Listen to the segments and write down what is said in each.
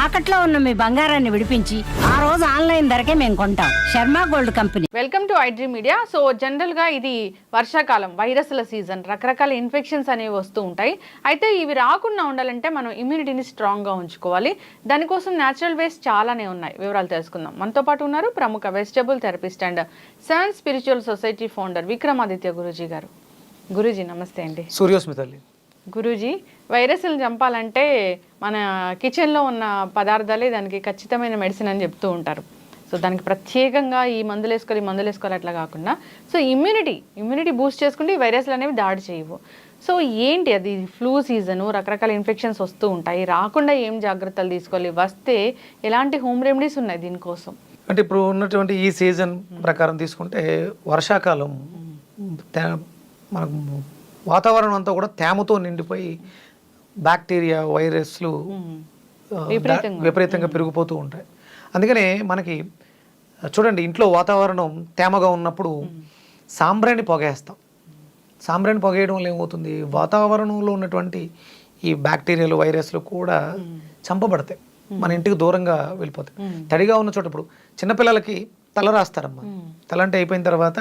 తాకట్లో ఉన్న మీ బంగారాన్ని విడిపించి ఆ రోజు ఆన్లైన్ ధరకే మేము కొంటాం. Sharma gold company. Welcome to iDream media. So జనరల్గా ఇది వర్షాకాలం వైరస్ల సీజన్ రకరకాల ఇన్ఫెక్షన్స్ అనేవి వస్తూ ఉంటాయి. అయితే ఇవి రాకుండా ఉండాలంటే మనం ఇమ్యూనిటీని స్ట్రాంగ్గా ఉంచుకోవాలి. దానికోసం న్యాచురల్ వేస్ చాలానే ఉన్నాయి. వివరాలు తెలుసుకుందాం. మనతో పాటు ఉన్నారు ప్రముఖ vegetable therapist and seven spiritual society founder Vikramaditya Guruji గారు. గురూజీ నమస్తే అండి. సూర్యోస్మితల్లి. గురూజీ వైరస్లు చంపాలంటే మన కిచెన్లో ఉన్న పదార్థాలే దానికి ఖచ్చితమైన మెడిసిన్ అని చెప్తూ ఉంటారు. సో దానికి ప్రత్యేకంగా ఈ మందులు వేసుకోవాలి ఈ మందులు వేసుకోవాలి అట్లా కాకుండా సో ఇమ్యూనిటీ ఇమ్యూనిటీ బూస్ట్ చేసుకుంటే ఈ వైరస్లు అనేవి దాడి చేయవు. సో ఏంటి అది? ఫ్లూ సీజను రకరకాల ఇన్ఫెక్షన్స్ వస్తూ ఉంటాయి. రాకుండా ఏం జాగ్రత్తలు తీసుకోవాలి? వస్తే ఎలాంటి హోమ్ రెమెడీస్ ఉన్నాయి దీనికోసం? అంటే ఇప్పుడు ఉన్నటువంటి ఈ సీజన్ ప్రకారం తీసుకుంటే వర్షాకాలం మనకు వాతావరణం అంతా కూడా తేమతో నిండిపోయి బ్యాక్టీరియా వైరస్లు hmm. విపరీతంగా. Hmm. పెరిగిపోతూ ఉంటాయి. అందుకనే మనకి చూడండి ఇంట్లో వాతావరణం తేమగా ఉన్నప్పుడు hmm. సాంబ్రాణి పొగేస్తాం. సాంబ్రాణి పొగేయడం వల్ల ఏమవుతుంది? వాతావరణంలో ఉన్నటువంటి ఈ బ్యాక్టీరియాలు వైరస్లు కూడా చంపబడతాయి. మన ఇంటికి దూరంగా వెళ్ళిపోతాయి. తడిగా ఉన్న చోట ఇప్పుడు చిన్నపిల్లలకి తల రాస్తారమ్మా. తల అంటే అయిపోయిన తర్వాత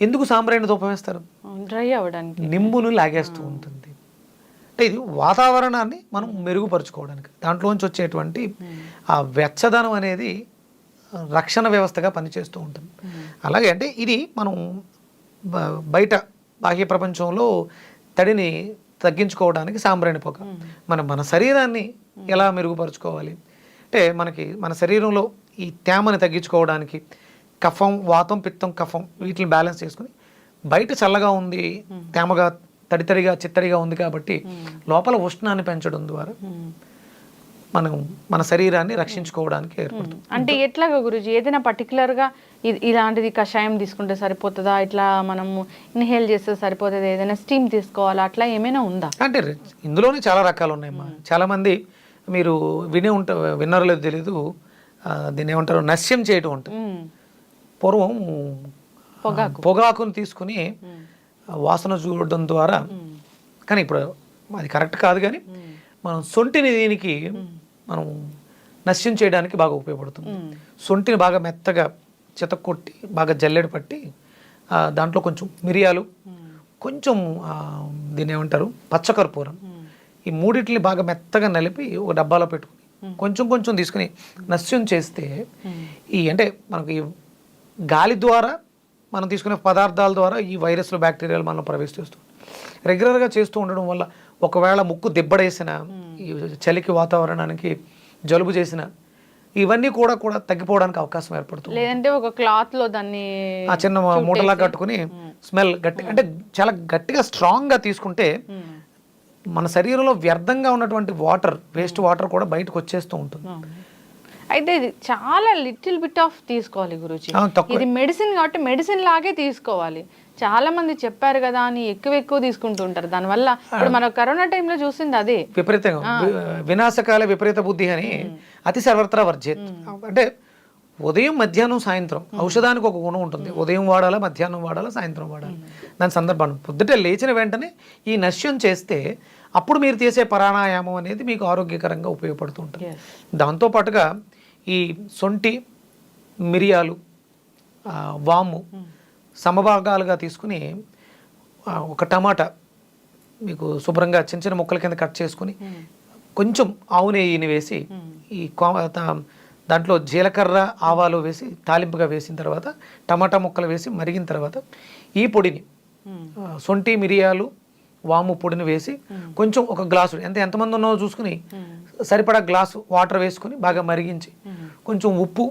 ఎందుకు సాంబ్రాణి దుప్పం వేస్తారు నింబులు లాగేస్తూ ఉంటుంది. అంటే ఇది వాతావరణాన్ని మనం మెరుగుపరుచుకోవడానికి దాంట్లోంచి వచ్చేటువంటి hmm. ఆ వెచ్చదనం అనేది రక్షణ వ్యవస్థగా పనిచేస్తూ ఉంటుంది. Hmm. అలాగే అంటే ఇది మనం బయట బాహ్య ప్రపంచంలో తడిని తగ్గించుకోవడానికి సాంబ్రాణి పొగ. Hmm. మనం మన శరీరాన్ని ఎలా మెరుగుపరుచుకోవాలి? అంటే మనకి మన శరీరంలో ఈ తేమని తగ్గించుకోవడానికి కఫం వాతం పిత్తం కఫం వీటిని బ్యాలెన్స్ చేసుకుని బయట చల్లగా ఉంది తేమగా తడితడిగా చిత్తడిగా ఉంది కాబట్టి hmm. లోపల ఉష్ణాన్ని పెంచడం ద్వారా hmm. మనం మన శరీరాన్ని రక్షించుకోవడానికి hmm. ఏర్పడుతుంది. అంటే ఎట్లాగా గురుజీ? ఏదైనా పర్టికులర్గా ఇది ఇలాంటిది కషాయం తీసుకుంటే సరిపోతుందా? ఇట్లా మనం ఇన్హేల్ చేస్తే సరిపోతుంది? ఏదైనా స్టీమ్ తీసుకోవాలా? అట్లా ఏమైనా ఉందా? అంటే ఇందులోనే చాలా రకాలు ఉన్నాయమ్మా చాలామంది మీరు వినే ఉంట విన్నారో లేదు తెలీదు. దీన్ని ఏమంటారు? నశ్యం చేయటం ఉంటుంది పూర్వం పొగాకు. పొగాకును తీసుకుని వాసన చూడడం ద్వారా కానీ ఇప్పుడు అది కరెక్ట్ కాదు కానీ మనం సొంటిని దీనికి మనం నశ్యం చేయడానికి బాగా ఉపయోగపడుతుంది. సొంటిని బాగా మెత్తగా చితక్కొట్టి బాగా జల్లెడ పట్టి దాంట్లో కొంచెం మిరియాలు కొంచెం దీని ఏమంటారు? పచ్చకర్పూరం. ఈ మూడింటిని బాగా మెత్తగా నలిపి ఒక డబ్బాలో పెట్టుకుని కొంచెం కొంచెం తీసుకుని నశ్యం చేస్తే ఈ అంటే మనకి గాలి ద్వారా మనం తీసుకునే పదార్థాల ద్వారా ఈ వైరస్లు బ్యాక్టీరియాలు మనం ప్రవేశిస్తుంది రెగ్యులర్గా చేస్తూ ఉండడం వల్ల ఒకవేళ ముక్కు దిబ్బడేసిన ఈ చలికి వాతావరణానికి జలుబు చేసిన ఇవన్నీ కూడా కూడా తగ్గిపోవడానికి అవకాశం ఏర్పడుతుంది లేదంటే ఒక క్లాత్లో దాన్ని ఆ చిన్న మూటలా కట్టుకుని స్మెల్ గట్టి అంటే చాలా గట్టిగా స్ట్రాంగ్గా తీసుకుంటే మన శరీరంలో వ్యర్థంగా ఉన్నటువంటి వాటర్ వేస్ట్ వాటర్ కూడా బయటకు వచ్చేస్తూ ఉంటుంది. అయితే చాలా లిటిల్ బిట్ ఆఫ్ తీసుకోవాలి గురుజీ. ఇది మెడిసిన్ కాబట్టి మెడిసిన్ లాగే తీసుకోవాలి. చాలా మంది చెప్పారు కదా అని ఎక్కువ ఎక్కువ తీసుకుంటూ ఉంటారు. దానివల్ల ఇప్పుడు మన కరోనా టైంలో చూసింది అదే. విపరీతంగా వినాశకాల విపరీత బుద్ధి అని అతి సర్వత్రా వర్జిత్. అంటే ఉదయం మధ్యాహ్నం సాయంత్రం ఔషధానికి ఒక గుణం ఉంటుంది. ఉదయం వాడాలా మధ్యాహ్నం వాడాలా సాయంత్రం వాడాలి. దాని సందర్భాన్ని పొద్దుట లేచిన వెంటనే ఈ నశ్యం చేస్తే అప్పుడు మీరు చేసే ప్రాణాయామం అనేది మీకు ఆరోగ్యకరంగా ఉపయోగపడుతూ ఉంటుంది. దాంతోపాటుగా ఈ సొంటి మిరియాలు వాము సమభాగాలుగా తీసుకుని ఒక టమాటా మీకు శుభ్రంగా చిన్న చిన్న ముక్కల కింద కట్ చేసుకుని కొంచెం ఆవు నెయ్యిని వేసి ఈ దాంట్లో జీలకర్ర ఆవాలు వేసి తాలింపుగా వేసిన తర్వాత టమాటా ముక్కలు వేసి మరిగిన తర్వాత ఈ పొడిని సొంటి మిరియాలు వాము పొడిని వేసి కొంచెం ఒక గ్లాసు ఎంత ఎంతమంది ఉన్నదో చూసుకుని సరిపడా గ్లాసు వాటర్ వేసుకుని బాగా మరిగించి కొంచెం ఉప్పు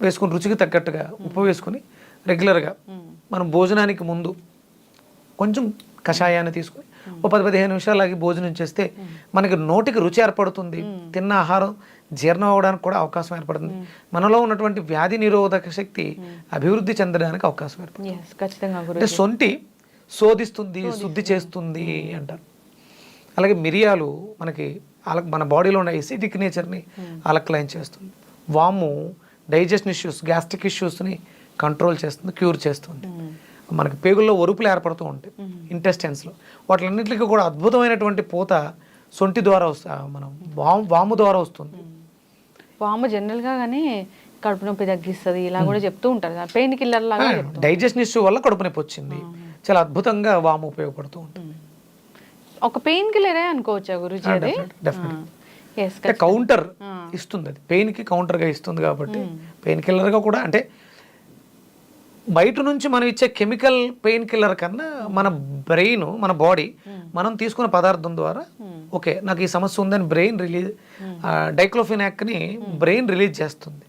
వేసుకుని రుచికి తగ్గట్టుగా ఉప్పు వేసుకుని రెగ్యులర్గా మనం భోజనానికి ముందు కొంచెం కషాయాన్ని తీసుకుని ఓ పది పదిహేను నిమిషాలకి భోజనం చేస్తే మనకి నోటికి రుచి ఏర్పడుతుంది. తిన్న ఆహారం జీర్ణం అవడానికి కూడా అవకాశం ఏర్పడుతుంది. మనలో ఉన్నటువంటి వ్యాధి నిరోధక శక్తి అభివృద్ధి చెందడానికి అవకాశం ఏర్పడుతుంది. సొంటి శోధిస్తుంది శుద్ధి చేస్తుంది అంటారు. అలాగే మిరియాలు మనకి మన బాడీలో ఉన్న ఎసిడిక్ నేచర్ని అలక్లైన్ చేస్తుంది. వాము డైజెషన్ ఇష్యూస్ గ్యాస్ట్రిక్ ఇష్యూస్ని కంట్రోల్ చేస్తుంది క్యూర్ చేస్తుంది. Hmm. మనకి పేగుల్లో ఒరుపులు ఏర్పడుతూ ఉంటాయి hmm. ఇంటెస్టెన్స్లో వాటిలన్నింటికి కూడా అద్భుతమైనటువంటి పూత సొంటి ద్వారా వస్తుంది మనం వాము వాము ద్వారా వస్తుంది. Hmm. వాము జనరల్గా కానీ కడుపు నొప్పి తగ్గిస్తుంది ఇలా కూడా చెప్తూ ఉంటారు. పెయిన్ కిల్లర్ లాగా డైజెషన్ ఇష్యూ వల్ల కడుపు నొప్పి వచ్చింది. చాలా అద్భుతంగా వాము ఉపయోగపడుతూ ఉంటుంది. ఒక పెయిన్ కిల్లరే అనుకోవచ్చా గురుజీ అది? అంటే కౌంటర్ ఇస్తుంది అది. పెయిన్కి కౌంటర్గా ఇస్తుంది కాబట్టి పెయిన్ కిల్లర్గా కూడా అంటే బయట నుంచి మనం ఇచ్చే కెమికల్ పెయిన్ కిల్లర్ కన్నా మన బ్రెయిన్ మన బాడీ మనం తీసుకున్న పదార్థం ద్వారా ఓకే నాకు ఈ సమస్య ఉందని బ్రెయిన్ రిలీజ్ డైక్లోఫినాక్ని బ్రెయిన్ రిలీజ్ చేస్తుంది.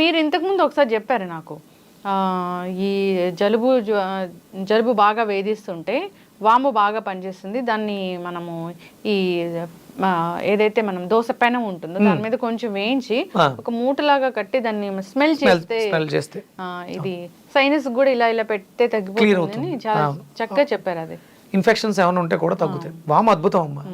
మీరు ఇంతకుముందు ఒకసారి చెప్పారు నాకు. ఈ జలుబు జలుబు బాగా వేధిస్తుంటే వాము బాగా పనిచేస్తుంది. దాన్ని మనము ఈ ఏదైతే మనం దోశ పెనం ఉంటుందో దాని మీద కొంచెం వేయించి. ఒక మూటలాగా కట్టి దాన్ని స్మెల్ చేస్తే ఇది సైనస్ కూడా ఇలా ఇలా పెడితే తగ్గిపోతుందని చాలా చక్కగా చెప్పారు అది. ఇన్ఫెక్షన్స్ ఏమైనా ఉంటే కూడా తగ్గుతాయి. వాము అద్భుతం అమ్మా.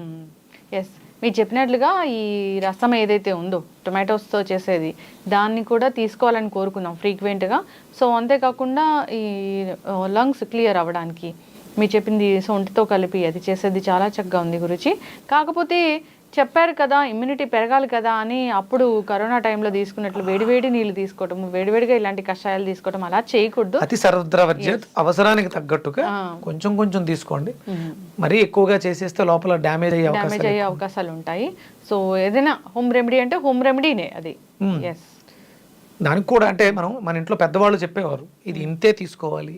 ఎస్ మీరు చెప్పినట్లుగా ఈ రసం ఏదైతే ఉందో టొమాటోస్తో చేసేది దాన్ని కూడా తీసుకోవాలని కోరుకుందాం ఫ్రీక్వెంట్గా. సో అంతేకాకుండా ఈ లంగ్స్ క్లియర్ అవ్వడానికి మీరు చెప్పింది సొంటితో కలిపి అది చేసేది చాలా చక్కగా ఉంది గురుచి కాకపోతే చెప్పారు కదా ఇమ్యూనిటీ పెరగాలి కదా అని అప్పుడు కరోనా టైంలో తీసుకున్నట్లు వేడివేడి నీళ్ళు తీసుకోవటం వేడివేడిగా ఇలాంటి కషాయాలు తీసుకోవటం అలా చేయకూడదు. అతి సరద్రవర్జ్యత అవసరానికి తగ్గట్టుగా కొంచెం కొంచెం తీసుకోండి. మరీ ఎక్కువగా చేసేస్తే లోపల డ్యామేజ్ అయ్యే డ్యామేజ్ అయ్యే అవకాశాలు ఉంటాయి. సో ఏదైనా హోమ్ రెమెడీ అంటే హోమ్ రెమెడీనే అది. ఎస్ దానికి కూడా అంటే మనం మన ఇంట్లో పెద్దవాళ్ళు చెప్పేవారు ఇది ఇంతే తీసుకోవాలి.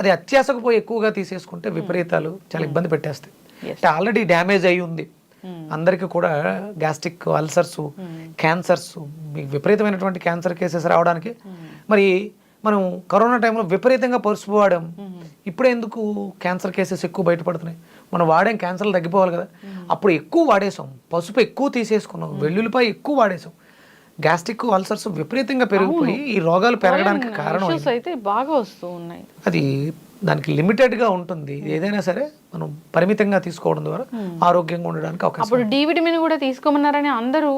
అది అత్యాసకు పోయి ఎక్కువగా తీసేసుకుంటే విపరీతాలు చాలా ఇబ్బంది పెట్టేస్తాయి. అంటే ఆల్రెడీ డ్యామేజ్ అయి ఉంది. అందరికీ కూడా గ్యాస్ట్రిక్ అల్సర్స్ క్యాన్సర్స్ విపరీతమైనటువంటి క్యాన్సర్ కేసెస్ రావడానికి మరి మనం కరోనా టైంలో విపరీతంగా పసుపు వాడాం ఇప్పుడు ఎందుకు క్యాన్సర్ కేసెస్ ఎక్కువ బయటపడుతున్నాయి? మనం వాడాం క్యాన్సర్లు తగ్గిపోవాలి కదా. అప్పుడు ఎక్కువ వాడేసాం పసుపు ఎక్కువ తీసేసుకున్నాం. వెల్లుల్లిపాయ ఎక్కువ వాడేసాం గ్యాస్ట్రిక్ అల్సర్స్ విపరీతంగా పెరిగిపోయి ఈ రోగాలు పెరగడానికి కారణం అయితే బాగా వస్తూ ఉన్నాయి. అది దానికి లిమిటెడ్గా ఉంటుంది ఏదైనా సరే మనం పరిమితంగా తీసుకోవడం ద్వారా ఆరోగ్యంగా ఉండడానికి అవకాశం అప్పుడు డి విటమిన్ కూడా తీసుకోమన్నారని అందరూ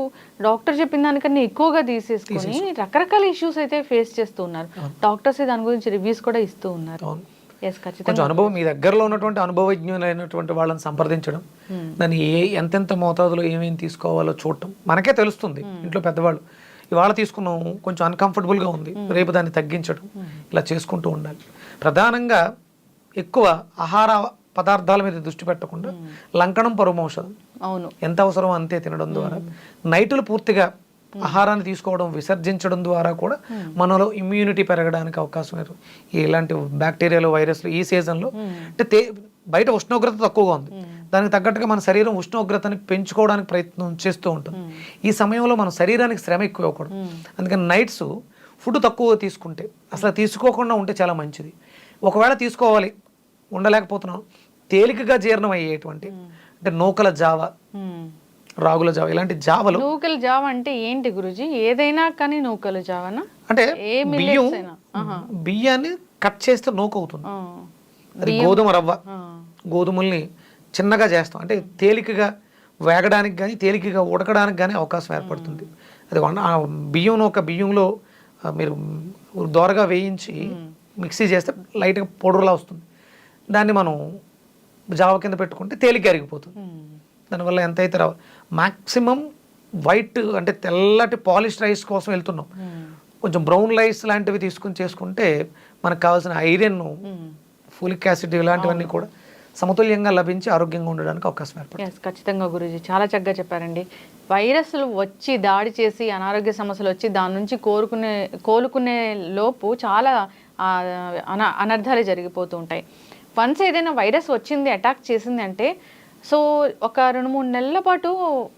డాక్టర్ చెప్పిన దానికన్నా ఎక్కువగా తీసేసుకొని రకరకాల ఇష్యూస్ అయితే ఫేస్ చేస్తూ ఉన్నారు. డాక్టర్స్ దాని గురించి రివ్యూస్ కూడా ఇస్తూ ఉన్నారు. కొంచెం అనుభవం మీ దగ్గరలో ఉన్నటువంటి అనుభవజ్ఞులైనటువంటి వాళ్ళని సంప్రదించడం దాన్ని ఏ ఎంతెంత మోతాదులో ఏమేమి తీసుకోవాలో చూడటం మనకే తెలుస్తుంది ఇంట్లో పెద్దవాళ్ళు. ఇవాళ తీసుకున్నాము కొంచెం uncomfortable గా ఉంది. రేపు దాన్ని తగ్గించడం ఇలా చేసుకుంటూ ఉండాలి. ప్రధానంగా ఎక్కువ ఆహార పదార్థాల మీద దృష్టి పెట్టకుండా లంకణం పరమౌషధం అవును. ఎంత అవసరమో అంతే తినడం ద్వారా. నైటులు పూర్తిగా ఆహారాన్ని తీసుకోవడం విసర్జించడం ద్వారా కూడా మనలో ఇమ్యూనిటీ పెరగడానికి అవకాశం ఉంది. ఇలాంటి బ్యాక్టీరియాలు వైరస్లు ఈ సీజన్లో అంటే తే బయట ఉష్ణోగ్రత తక్కువగా ఉంది. దానికి తగ్గట్టుగా మన శరీరం ఉష్ణోగ్రతని పెంచుకోవడానికి ప్రయత్నం చేస్తూ ఉంటుంది. ఈ సమయంలో మన శరీరానికి శ్రమ ఎక్కువ ఇవ్వకూడదు. అందుకని నైట్స్ ఫుడ్ తక్కువ తీసుకుంటే అసలు తీసుకోకుండా ఉంటే చాలా మంచిది. ఒకవేళ తీసుకోవాలి ఉండలేకపోతున్నాం తేలికగా జీర్ణం అయ్యేటువంటి అంటే నూకల జావ. రాగుల జావ ఇలాంటి జావలు నూకల జావ అంటే ఏంటి గురుజీ? ఏదైనా కానీ నూకల జావనా? అంటే బియ్యం? బియ్యాన్ని కట్ చేస్తే నూక అవుతుంది. అది గోధుమ రవ్వ. గోధుమల్ని చిన్నగా చేస్తాం. అంటే తేలికగా వేగడానికి కానీ తేలికగా ఉడకడానికి కానీ అవకాశం ఏర్పడుతుంది. అది బియ్యం ఒక బియ్యంలో మీరు దోరగా వేయించి మిక్సీ చేస్తే లైట్గా పౌడర్లా వస్తుంది. దాన్ని మనం జావ కింద పెట్టుకుంటే తేలిక అరిగిపోతుంది. దానివల్ల ఎంత అయితే రావు మాక్సిమం వైట్ అంటే తెల్లటి పాలిష్ రైస్ కోసం వెళ్తున్నాం. కొంచెం బ్రౌన్ రైస్ లాంటివి తీసుకుని చేసుకుంటే మనకు కావాల్సిన ఐరన్ ఫోలిక్ యాసిడ్ ఇలాంటివన్నీ కూడా సమతుల్యంగా లభించి ఆరోగ్యంగా ఉండడానికి అవకాశం ఏర్పడుతుంది. ఖచ్చితంగా గురూజీ. చాలా చక్కగా చెప్పారండి. వైరస్లు వచ్చి దాడి చేసి అనారోగ్య సమస్యలు వచ్చి దాని నుంచి కోరుకునే కోలుకునే లోపు చాలా అన అనర్థాలు జరిగిపోతూ ఉంటాయి. వన్స్ ఏదైనా వైరస్ వచ్చింది అటాక్ చేసింది అంటే సో ఒక రెండు మూడు నెలల పాటు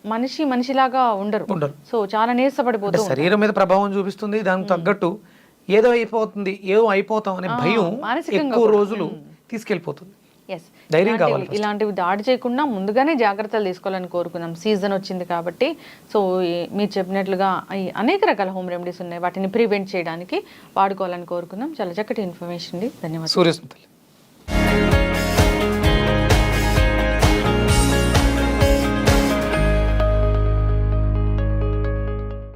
మనిషి మనిషిలాగా ఉండరు. ఉండరు. సో చాలా నీరసపడిపోతూ అంటే శరీరం మీద ప్రభావం చూపిస్తుంది దానికి తగ్గట్టు ఏదో అయిపోతుంది ఏదో అయిపోతాం అనే భయం ఎక్కువ రోజులు తీసుకెళ్ళిపోతుంది. ఎస్ ధైర్యం కావాలి ఇలాంటివి దాడి చేయకుండా ముందుగానే జాగ్రత్తలు తీసుకోవాలని కోరుకుందాం. సీజన్ వచ్చింది కాబట్టి. సో మీరు చెప్పినట్లుగా అనేక రకాల హోమ్ రెమెడీస్ ఉన్నాయి. వాటిని ప్రివెంట్ చేయడానికి వాడుకోవాలని కోరుకుందాం. చాలా చక్కటి ఇన్ఫర్మేషన్ ధన్యవాదాలు. సూర్యస్మృతులు.